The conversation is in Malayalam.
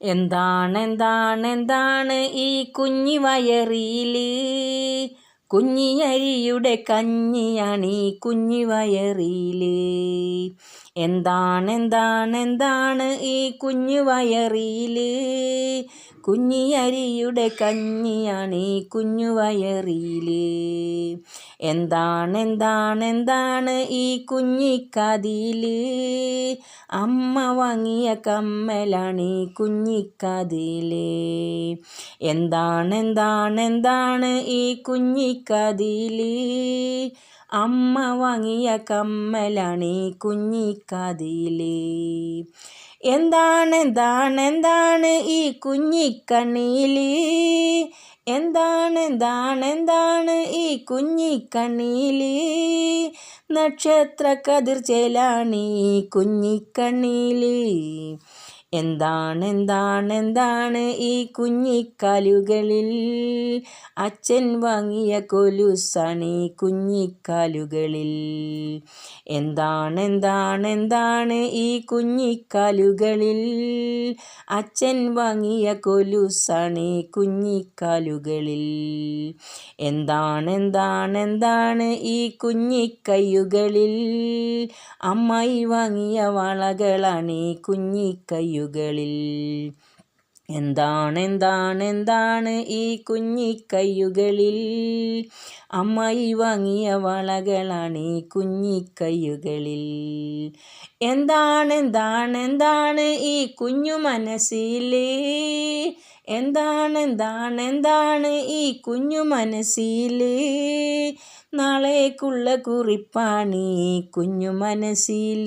എന്താണ് എന്താണ് എന്താണ് ഈ കുഞ്ഞി വയറിയിൽ കുഞ്ഞിയരിയുടെ കഞ്ഞിയാണ് ഈ കുഞ്ഞി വയറിയിൽ എന്താണ് എന്താണ് എന്താണ് ഈ കുഞ്ഞു വയറിയിൽ കുഞ്ഞിയരിയുടെ കഞ്ഞിയാണ് ഈ കുഞ്ഞു വയറിൽ. എന്താണ് എന്താണ് എന്താണ് ഈ കുഞ്ഞിക്കതിൽ അമ്മ വാങ്ങിയ കമ്മലാണ് ഈ കുഞ്ഞിക്കതിൽ എന്താണ് എന്താണ് എന്താണ് ഈ കുഞ്ഞിക്കതിൽ അമ്മ വാങ്ങിയ കമ്മലാണ് ഈ കുഞ്ഞിക്കതിൽ എന്താണ് എന്താണ് എന്താണ് ഈ കുഞ്ഞിക്കണ്ണിൽ എന്താണ് എന്താണ് എന്താണ് ഈ കുഞ്ഞിക്കണ്ണീലി നക്ഷത്ര കതിർ ചേലാണ് ഈ കുഞ്ഞിക്കണ്ണിൽ എന്താണ് എന്താണ് എന്താണ് ഈ കുഞ്ഞിക്കാലുകളിൽ അച്ഛൻ വാങ്ങിയ കൊലുസാണ് ഈ കുഞ്ഞിക്കാലുകളിൽ എന്താണ് എന്താണ് എന്താണ് ഈ കുഞ്ഞിക്കാലുകളിൽ അച്ഛൻ വാങ്ങിയ കൊലുസാണ് ഈ കുഞ്ഞിക്കാലുകളിൽ എന്താണ് എന്താണ് എന്താണ് ഈ കുഞ്ഞിക്കയ്യുകളിൽ അമ്മായി വാങ്ങിയ വളകളാണ് ഈ കുഞ്ഞിക്കൈയുകളിൽ എന്താണ് എന്താണ് എന്താണ് ഈ കുഞ്ഞിക്കയ്യുകളിൽ അമ്മായി വാങ്ങിയ വളകളാണ് ഈ കുഞ്ഞിക്കയ്യുകളിൽ എന്താണ് എന്താണ് ഈ കുഞ്ഞു മനസ്സിൽ? എന്താണ് എന്താണ് എന്താണ് ഈ കുഞ്ഞു മനസ്സിൽ? നാളേക്കുള്ള കുറിപ്പാണ് ഈ കുഞ്ഞു മനസ്സിൽ.